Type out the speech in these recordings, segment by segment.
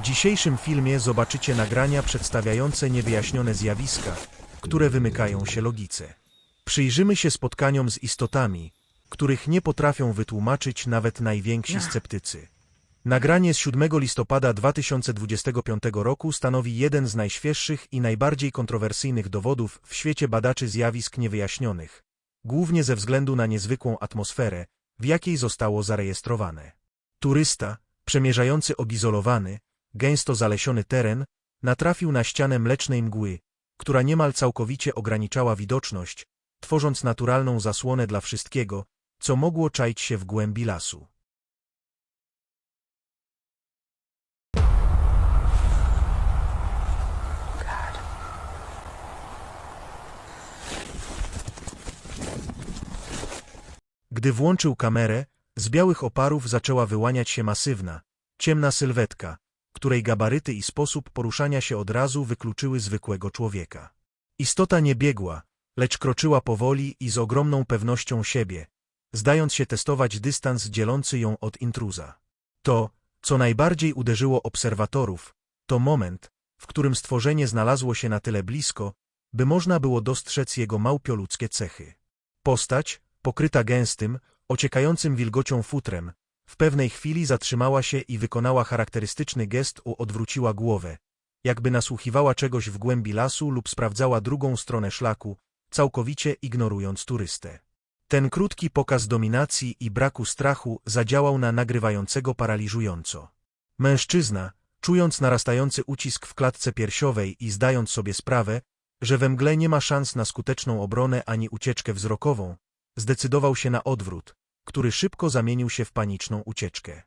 W dzisiejszym filmie zobaczycie nagrania przedstawiające niewyjaśnione zjawiska, które wymykają się logice. Przyjrzymy się spotkaniom z istotami, których nie potrafią wytłumaczyć nawet najwięksi sceptycy. Nagranie z 7 listopada 2025 roku stanowi jeden z najświeższych i najbardziej kontrowersyjnych dowodów w świecie badaczy zjawisk niewyjaśnionych, głównie ze względu na niezwykłą atmosferę, w jakiej zostało zarejestrowane. Turysta, przemierzający odizolowany, gęsto zalesiony teren, natrafił na ścianę mlecznej mgły, która niemal całkowicie ograniczała widoczność, tworząc naturalną zasłonę dla wszystkiego, co mogło czaić się w głębi lasu. Gdy włączył kamerę, z białych oparów zaczęła wyłaniać się masywna, ciemna sylwetka, której gabaryty i sposób poruszania się od razu wykluczyły zwykłego człowieka. Istota nie biegła, lecz kroczyła powoli i z ogromną pewnością siebie, zdając się testować dystans dzielący ją od intruza. To, co najbardziej uderzyło obserwatorów, to moment, w którym stworzenie znalazło się na tyle blisko, by można było dostrzec jego małpioludzkie cechy. Postać, pokryta gęstym, ociekającym wilgocią futrem, w pewnej chwili zatrzymała się i wykonała charakterystyczny gest u odwróciła głowę, jakby nasłuchiwała czegoś w głębi lasu lub sprawdzała drugą stronę szlaku, całkowicie ignorując turystę. Ten krótki pokaz dominacji i braku strachu zadziałał na nagrywającego paraliżująco. Mężczyzna, czując narastający ucisk w klatce piersiowej i zdając sobie sprawę, że we mgle nie ma szans na skuteczną obronę ani ucieczkę wzrokową, zdecydował się na odwrót, który szybko zamienił się w paniczną ucieczkę.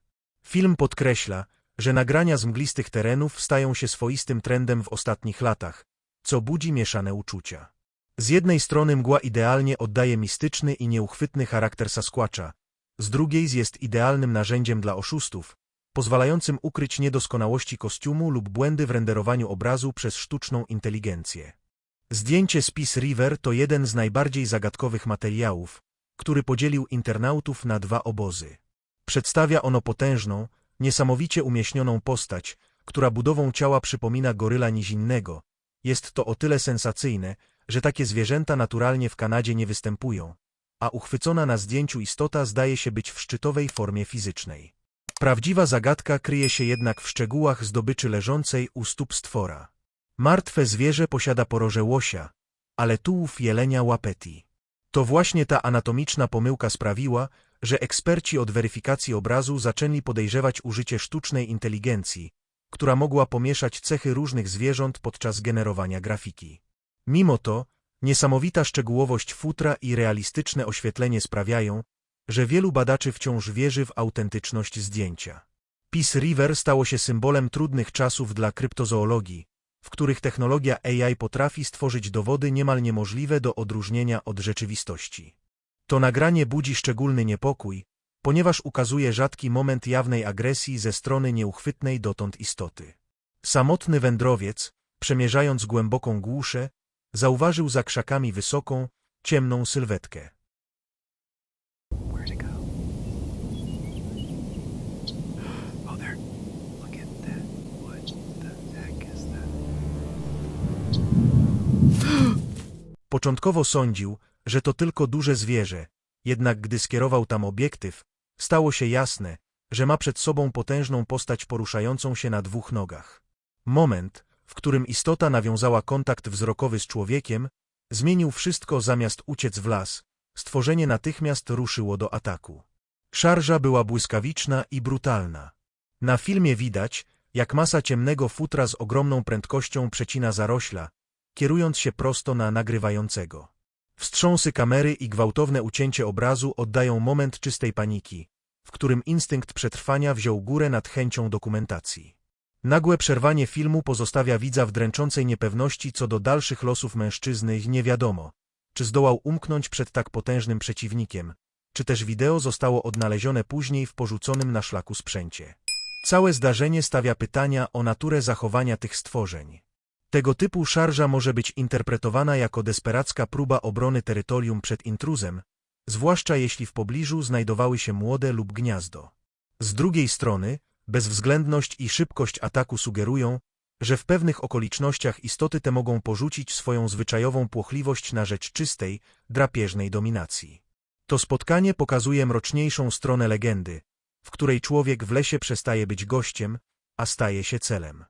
Film podkreśla, że nagrania z mglistych terenów stają się swoistym trendem w ostatnich latach, co budzi mieszane uczucia. Z jednej strony mgła idealnie oddaje mistyczny i nieuchwytny charakter Sasquatcha, z drugiej jest idealnym narzędziem dla oszustów, pozwalającym ukryć niedoskonałości kostiumu lub błędy w renderowaniu obrazu przez sztuczną inteligencję. Zdjęcie z Peace River to jeden z najbardziej zagadkowych materiałów, który podzielił internautów na dwa obozy. Przedstawia ono potężną, niesamowicie umieśnioną postać, która budową ciała przypomina goryla nizinnego. Jest to o tyle sensacyjne, że takie zwierzęta naturalnie w Kanadzie nie występują, a uchwycona na zdjęciu istota zdaje się być w szczytowej formie fizycznej. Prawdziwa zagadka kryje się jednak w szczegółach zdobyczy leżącej u stóp stwora. Martwe zwierzę posiada poroże łosia, ale tułów jelenia łapeti. To właśnie ta anatomiczna pomyłka sprawiła, że eksperci od weryfikacji obrazu zaczęli podejrzewać użycie sztucznej inteligencji, która mogła pomieszać cechy różnych zwierząt podczas generowania grafiki. Mimo to, niesamowita szczegółowość futra i realistyczne oświetlenie sprawiają, że wielu badaczy wciąż wierzy w autentyczność zdjęcia. Peace River stało się symbolem trudnych czasów dla kryptozoologii, w których technologia AI potrafi stworzyć dowody niemal niemożliwe do odróżnienia od rzeczywistości. To nagranie budzi szczególny niepokój, ponieważ ukazuje rzadki moment jawnej agresji ze strony nieuchwytnej dotąd istoty. Samotny wędrowiec, przemierzając głęboką głuszę, zauważył za krzakami wysoką, ciemną sylwetkę. Początkowo sądził, że to tylko duże zwierzę, jednak gdy skierował tam obiektyw, stało się jasne, że ma przed sobą potężną postać poruszającą się na dwóch nogach. Moment, w którym istota nawiązała kontakt wzrokowy z człowiekiem, zmienił wszystko zamiast uciec w las, stworzenie natychmiast ruszyło do ataku. Szarża była błyskawiczna i brutalna. Na filmie widać, jak masa ciemnego futra z ogromną prędkością przecina zarośla, kierując się prosto na nagrywającego. Wstrząsy kamery i gwałtowne ucięcie obrazu oddają moment czystej paniki, w którym instynkt przetrwania wziął górę nad chęcią dokumentacji. Nagłe przerwanie filmu pozostawia widza w dręczącej niepewności co do dalszych losów mężczyzny i nie wiadomo, czy zdołał umknąć przed tak potężnym przeciwnikiem, czy też wideo zostało odnalezione później w porzuconym na szlaku sprzęcie. Całe zdarzenie stawia pytania o naturę zachowania tych stworzeń. Tego typu szarża może być interpretowana jako desperacka próba obrony terytorium przed intruzem, zwłaszcza jeśli w pobliżu znajdowały się młode lub gniazdo. Z drugiej strony, Bezwzględność i szybkość ataku sugerują, że w pewnych okolicznościach istoty te mogą porzucić swoją zwyczajową płochliwość na rzecz czystej, drapieżnej dominacji. To spotkanie pokazuje mroczniejszą stronę legendy, w której człowiek w lesie przestaje być gościem, a staje się celem.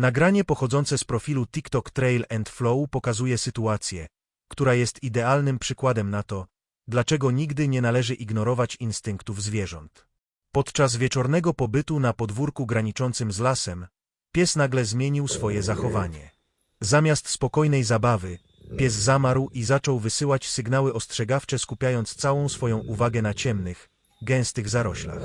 Nagranie pochodzące z profilu TikTok Trail and Flow pokazuje sytuację, która jest idealnym przykładem na to, dlaczego nigdy nie należy ignorować instynktów zwierząt. Podczas wieczornego pobytu na podwórku graniczącym z lasem, pies nagle zmienił swoje zachowanie. Zamiast spokojnej zabawy, pies zamarł i zaczął wysyłać sygnały ostrzegawcze, skupiając całą swoją uwagę na ciemnych, gęstych zaroślach.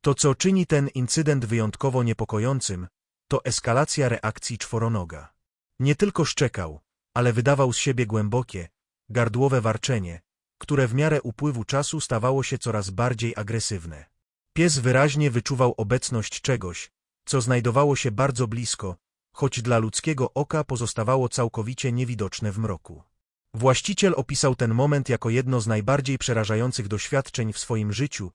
To, co czyni ten incydent wyjątkowo niepokojącym, to eskalacja reakcji czworonoga. Nie tylko szczekał, ale wydawał z siebie głębokie, gardłowe warczenie, które w miarę upływu czasu stawało się coraz bardziej agresywne. Pies wyraźnie wyczuwał obecność czegoś, co znajdowało się bardzo blisko, choć dla ludzkiego oka pozostawało całkowicie niewidoczne w mroku. Właściciel opisał ten moment jako jedno z najbardziej przerażających doświadczeń w swoim życiu,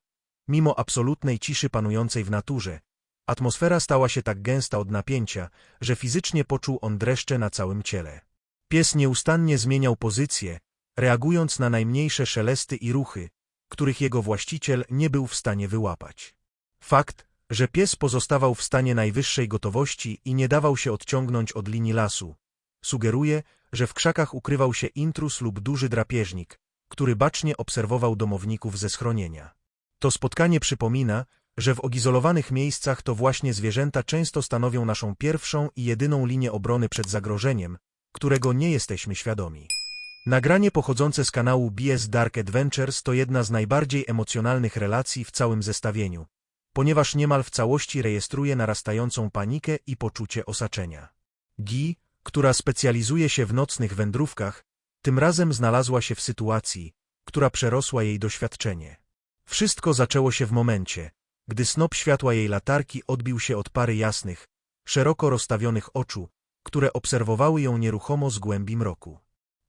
Mimo absolutnej ciszy panującej w naturze, atmosfera stała się tak gęsta od napięcia, że fizycznie poczuł on dreszcze na całym ciele. Pies nieustannie zmieniał pozycję, reagując na najmniejsze szelesty i ruchy, których jego właściciel nie był w stanie wyłapać. Fakt, że pies pozostawał w stanie najwyższej gotowości i nie dawał się odciągnąć od linii lasu, sugeruje, że w krzakach ukrywał się intrus lub duży drapieżnik, który bacznie obserwował domowników ze schronienia. To spotkanie przypomina, że w odizolowanych miejscach to właśnie zwierzęta często stanowią naszą pierwszą i jedyną linię obrony przed zagrożeniem, którego nie jesteśmy świadomi. Nagranie pochodzące z kanału BS Dark Adventures to jedna z najbardziej emocjonalnych relacji w całym zestawieniu, ponieważ niemal w całości rejestruje narastającą panikę i poczucie osaczenia. Gi, która specjalizuje się w nocnych wędrówkach, tym razem znalazła się w sytuacji, która przerosła jej doświadczenie. Wszystko zaczęło się w momencie, gdy snop światła jej latarki odbił się od pary jasnych, szeroko rozstawionych oczu, które obserwowały ją nieruchomo z głębi mroku.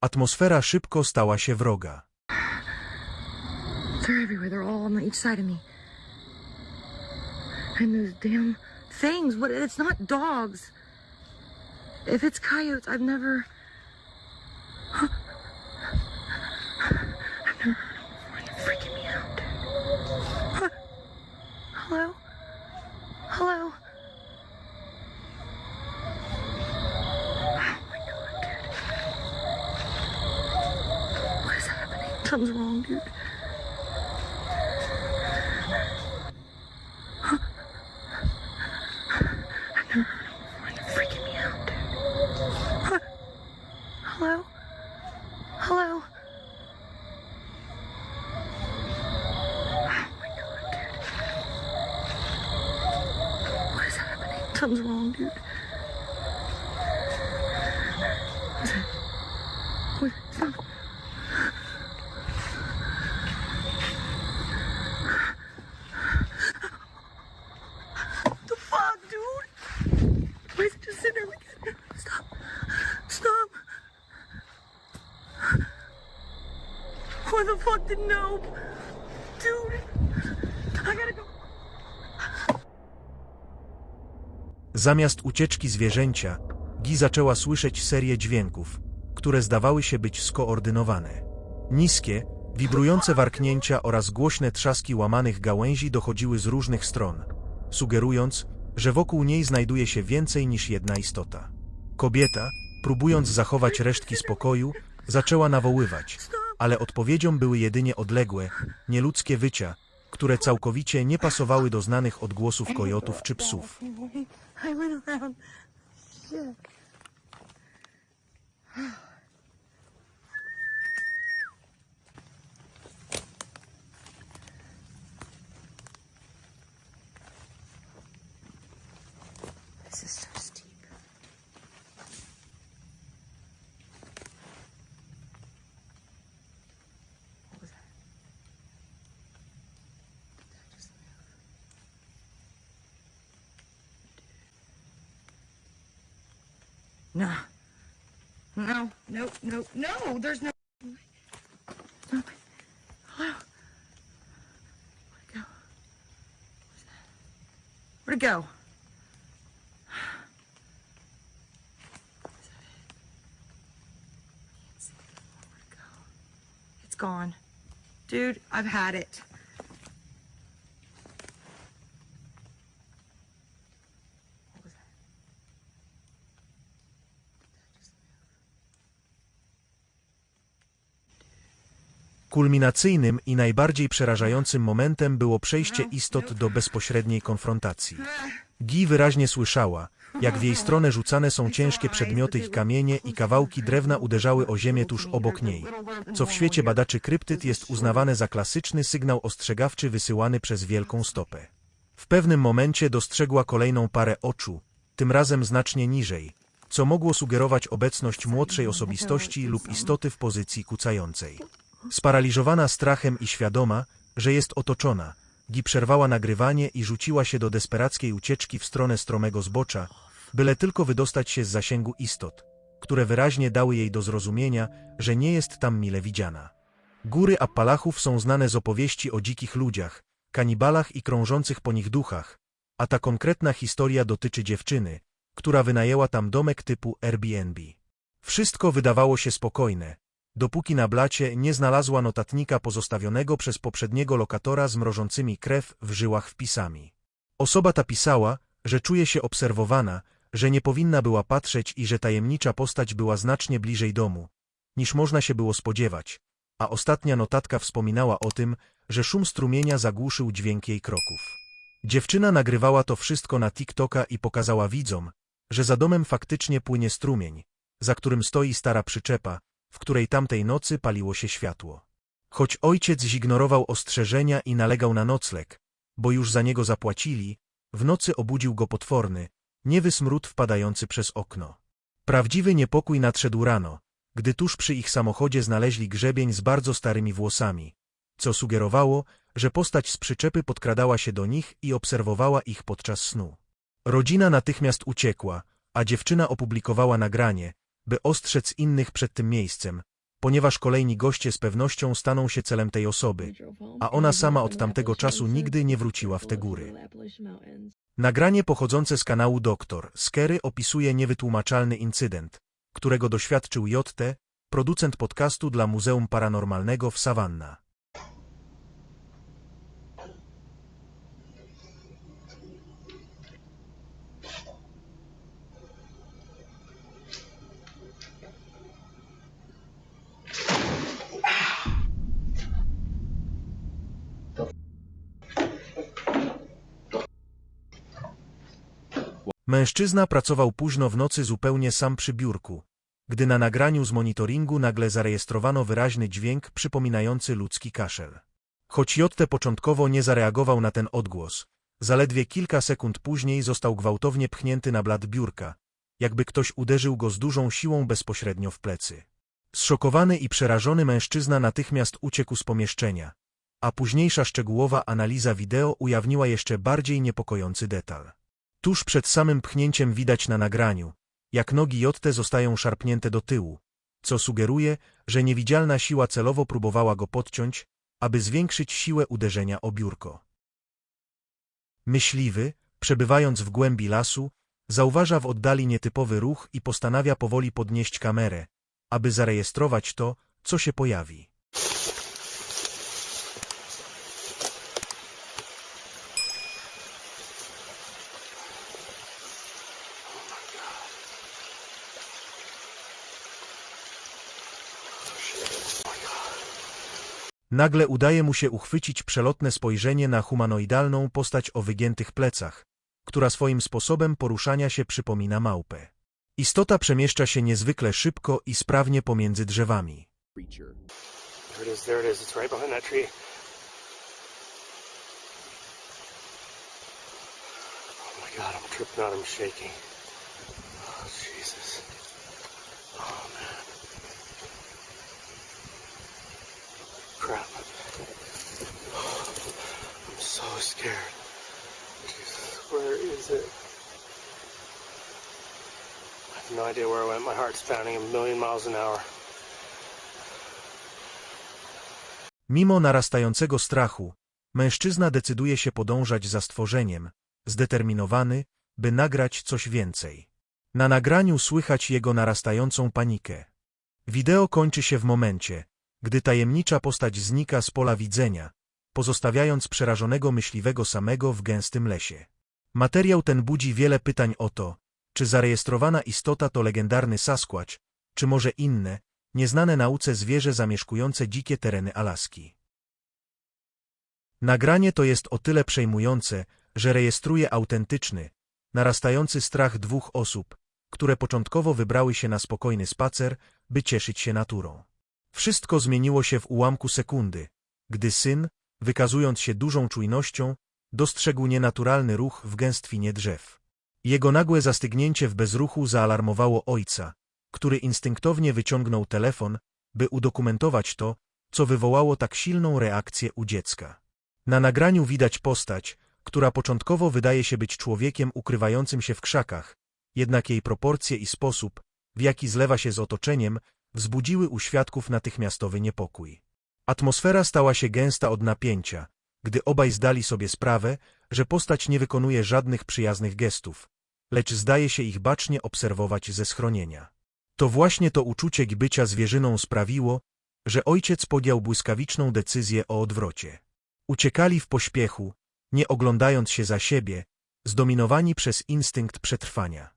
Atmosfera szybko stała się wroga. Coyotes, I've never. comes wrong, dude. Zamiast ucieczki zwierzęcia, Gi zaczęła słyszeć serię dźwięków, które zdawały się być skoordynowane. Niskie, wibrujące warknięcia oraz głośne trzaski łamanych gałęzi dochodziły z różnych stron, sugerując, że wokół niej znajduje się więcej niż jedna istota. Kobieta, próbując zachować resztki spokoju, zaczęła nawoływać, ale odpowiedzią były jedynie odległe, nieludzkie wycia, które całkowicie nie pasowały do znanych odgłosów kojotów czy psów. I went around. Shit. No. No, no, no, no, there's no. No. Hello? Where'd it go? Where'd it go? It? It go? It's gone. Dude, I've had it. Kulminacyjnym i najbardziej przerażającym momentem było przejście istot do bezpośredniej konfrontacji. Gi wyraźnie słyszała, jak w jej stronę rzucane są ciężkie przedmioty i kamienie i kawałki drewna uderzały o ziemię tuż obok niej, co w świecie badaczy kryptyt jest uznawane za klasyczny sygnał ostrzegawczy wysyłany przez wielką stopę. W pewnym momencie dostrzegła kolejną parę oczu, tym razem znacznie niżej, co mogło sugerować obecność młodszej osobistości lub istoty w pozycji kucającej. Sparaliżowana strachem i świadoma, że jest otoczona, Gi przerwała nagrywanie i rzuciła się do desperackiej ucieczki w stronę stromego zbocza, byle tylko wydostać się z zasięgu istot, które wyraźnie dały jej do zrozumienia, że nie jest tam mile widziana. Góry Appalachów są znane z opowieści o dzikich ludziach, kanibalach i krążących po nich duchach, a ta konkretna historia dotyczy dziewczyny, która wynajęła tam domek typu Airbnb. Wszystko wydawało się spokojne, dopóki na blacie nie znalazła notatnika pozostawionego przez poprzedniego lokatora z mrożącymi krew w żyłach wpisami. Osoba ta pisała, że czuje się obserwowana, że nie powinna była patrzeć i że tajemnicza postać była znacznie bliżej domu, niż można się było spodziewać, a ostatnia notatka wspominała o tym, że szum strumienia zagłuszył dźwięk jej kroków. Dziewczyna nagrywała to wszystko na TikToka i pokazała widzom, że za domem faktycznie płynie strumień, za którym stoi stara przyczepa, w której tamtej nocy paliło się światło. Choć ojciec zignorował ostrzeżenia i nalegał na nocleg, bo już za niego zapłacili, w nocy obudził go potworny, niewy smród wpadający przez okno. Prawdziwy niepokój nadszedł rano, gdy tuż przy ich samochodzie znaleźli grzebień z bardzo starymi włosami, co sugerowało, że postać z przyczepy podkradała się do nich i obserwowała ich podczas snu. Rodzina natychmiast uciekła, a dziewczyna opublikowała nagranie, by ostrzec innych przed tym miejscem, ponieważ kolejni goście z pewnością staną się celem tej osoby, a ona sama od tamtego czasu nigdy nie wróciła w te góry. Nagranie pochodzące z kanału Doktor Skery opisuje niewytłumaczalny incydent, którego doświadczył JT, producent podcastu dla Muzeum Paranormalnego w Savannah. Mężczyzna pracował późno w nocy zupełnie sam przy biurku, gdy na nagraniu z monitoringu nagle zarejestrowano wyraźny dźwięk przypominający ludzki kaszel. Choć Jotte początkowo nie zareagował na ten odgłos, zaledwie kilka sekund później został gwałtownie pchnięty na blat biurka, jakby ktoś uderzył go z dużą siłą bezpośrednio w plecy. Zszokowany i przerażony mężczyzna natychmiast uciekł z pomieszczenia, a późniejsza szczegółowa analiza wideo ujawniła jeszcze bardziej niepokojący detal. Tuż przed samym pchnięciem widać na nagraniu, jak nogi Jotte zostają szarpnięte do tyłu, co sugeruje, że niewidzialna siła celowo próbowała go podciąć, aby zwiększyć siłę uderzenia o biurko. Myśliwy, przebywając w głębi lasu, zauważa w oddali nietypowy ruch i postanawia powoli podnieść kamerę, aby zarejestrować to, co się pojawi. Nagle udaje mu się uchwycić przelotne spojrzenie na humanoidalną postać o wygiętych plecach, która swoim sposobem poruszania się przypomina małpę. Istota przemieszcza się niezwykle szybko i sprawnie pomiędzy drzewami. Oh god, I'm tripping out, I'm shaking. Scared. Jesus, where is it? I have no idea where I went. My heart's pounding a million miles an hour. Mimo narastającego strachu, mężczyzna decyduje się podążać za stworzeniem, zdeterminowany, by nagrać coś więcej. Na nagraniu słychać jego narastającą panikę. Wideo kończy się w momencie, gdy tajemnicza postać znika z pola widzenia, pozostawiając przerażonego myśliwego samego w gęstym lesie. Materiał ten budzi wiele pytań o to, czy zarejestrowana istota to legendarny Sasquatch, czy może inne, nieznane nauce zwierzę zamieszkujące dzikie tereny Alaski. Nagranie to jest o tyle przejmujące, że rejestruje autentyczny, narastający strach dwóch osób, które początkowo wybrały się na spokojny spacer, by cieszyć się naturą. Wszystko zmieniło się w ułamku sekundy, gdy syn, wykazując się dużą czujnością, dostrzegł nienaturalny ruch w gęstwinie drzew. Jego nagłe zastygnięcie w bezruchu zaalarmowało ojca, który instynktownie wyciągnął telefon, by udokumentować to, co wywołało tak silną reakcję u dziecka. Na nagraniu widać postać, która początkowo wydaje się być człowiekiem ukrywającym się w krzakach, jednak jej proporcje i sposób, w jaki zlewa się z otoczeniem, wzbudziły u świadków natychmiastowy niepokój. Atmosfera stała się gęsta od napięcia, gdy obaj zdali sobie sprawę, że postać nie wykonuje żadnych przyjaznych gestów, lecz zdaje się ich bacznie obserwować ze schronienia. To właśnie to uczucie bycia zwierzyną sprawiło, że ojciec podjął błyskawiczną decyzję o odwrocie. Uciekali w pośpiechu, nie oglądając się za siebie, zdominowani przez instynkt przetrwania.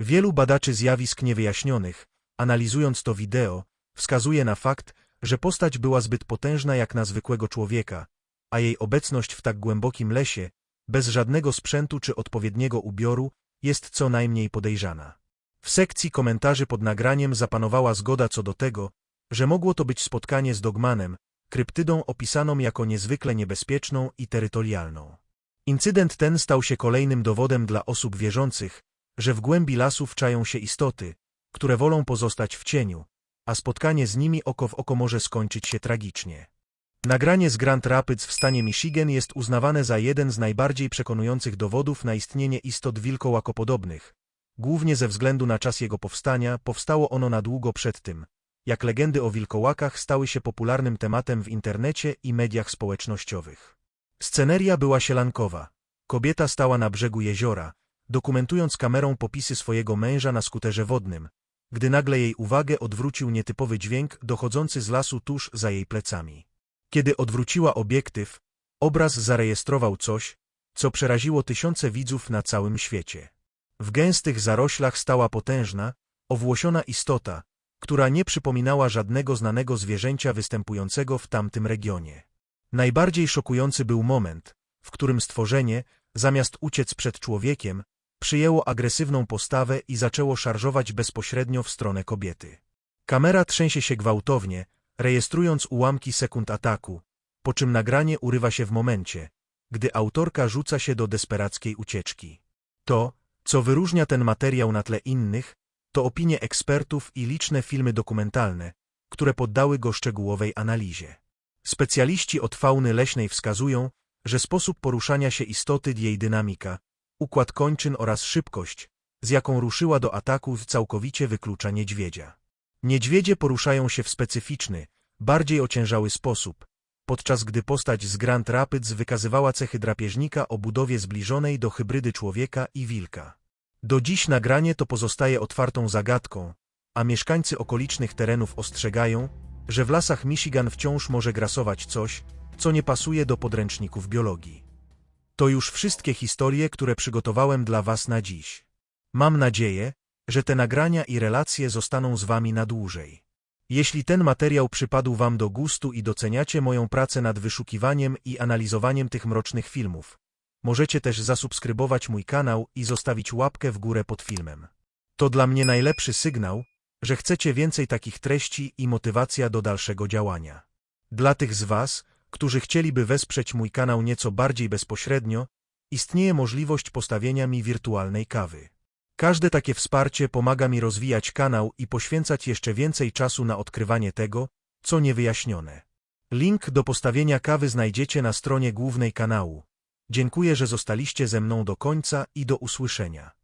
Wielu badaczy zjawisk niewyjaśnionych, analizując to wideo, wskazuje na fakt, że postać była zbyt potężna jak na zwykłego człowieka, a jej obecność w tak głębokim lesie, bez żadnego sprzętu czy odpowiedniego ubioru, jest co najmniej podejrzana. W sekcji komentarzy pod nagraniem zapanowała zgoda co do tego, że mogło to być spotkanie z Dogmanem, kryptydą opisaną jako niezwykle niebezpieczną i terytorialną. Incydent ten stał się kolejnym dowodem dla osób wierzących, że w głębi lasów czają się istoty, które wolą pozostać w cieniu, a spotkanie z nimi oko w oko może skończyć się tragicznie. Nagranie z Grand Rapids w stanie Michigan jest uznawane za jeden z najbardziej przekonujących dowodów na istnienie istot wilkołakopodobnych. Głównie ze względu na czas jego powstania, powstało ono na długo przed tym, jak legendy o wilkołakach stały się popularnym tematem w internecie i mediach społecznościowych. Sceneria była sielankowa. Kobieta stała na brzegu jeziora, dokumentując kamerą popisy swojego męża na skuterze wodnym, gdy nagle jej uwagę odwrócił nietypowy dźwięk dochodzący z lasu tuż za jej plecami. Kiedy odwróciła obiektyw, obraz zarejestrował coś, co przeraziło tysiące widzów na całym świecie. W gęstych zaroślach stała potężna, owłosiona istota, która nie przypominała żadnego znanego zwierzęcia występującego w tamtym regionie. Najbardziej szokujący był moment, w którym stworzenie, zamiast uciec przed człowiekiem, przyjęło agresywną postawę i zaczęło szarżować bezpośrednio w stronę kobiety. Kamera trzęsie się gwałtownie, rejestrując ułamki sekund ataku, po czym nagranie urywa się w momencie, gdy autorka rzuca się do desperackiej ucieczki. To, co wyróżnia ten materiał na tle innych, to opinie ekspertów i liczne filmy dokumentalne, które poddały go szczegółowej analizie. Specjaliści od fauny leśnej wskazują, że sposób poruszania się istoty, jej dynamika, układ kończyn oraz szybkość, z jaką ruszyła do ataku, całkowicie wyklucza niedźwiedzia. Niedźwiedzie poruszają się w specyficzny, bardziej ociężały sposób, podczas gdy postać z Grand Rapids wykazywała cechy drapieżnika o budowie zbliżonej do hybrydy człowieka i wilka. Do dziś nagranie to pozostaje otwartą zagadką, a mieszkańcy okolicznych terenów ostrzegają, że w lasach Michigan wciąż może grasować coś, co nie pasuje do podręczników biologii. To już wszystkie historie, które przygotowałem dla Was na dziś. Mam nadzieję, że te nagrania i relacje zostaną z Wami na dłużej. Jeśli ten materiał przypadł Wam do gustu i doceniacie moją pracę nad wyszukiwaniem i analizowaniem tych mrocznych filmów, możecie też zasubskrybować mój kanał i zostawić łapkę w górę pod filmem. To dla mnie najlepszy sygnał, że chcecie więcej takich treści i motywacja do dalszego działania. Dla tych z Was, którzy chcieliby wesprzeć mój kanał nieco bardziej bezpośrednio, istnieje możliwość postawienia mi wirtualnej kawy. Każde takie wsparcie pomaga mi rozwijać kanał i poświęcać jeszcze więcej czasu na odkrywanie tego, co niewyjaśnione. Link do postawienia kawy znajdziecie na stronie głównej kanału. Dziękuję, że zostaliście ze mną do końca i do usłyszenia.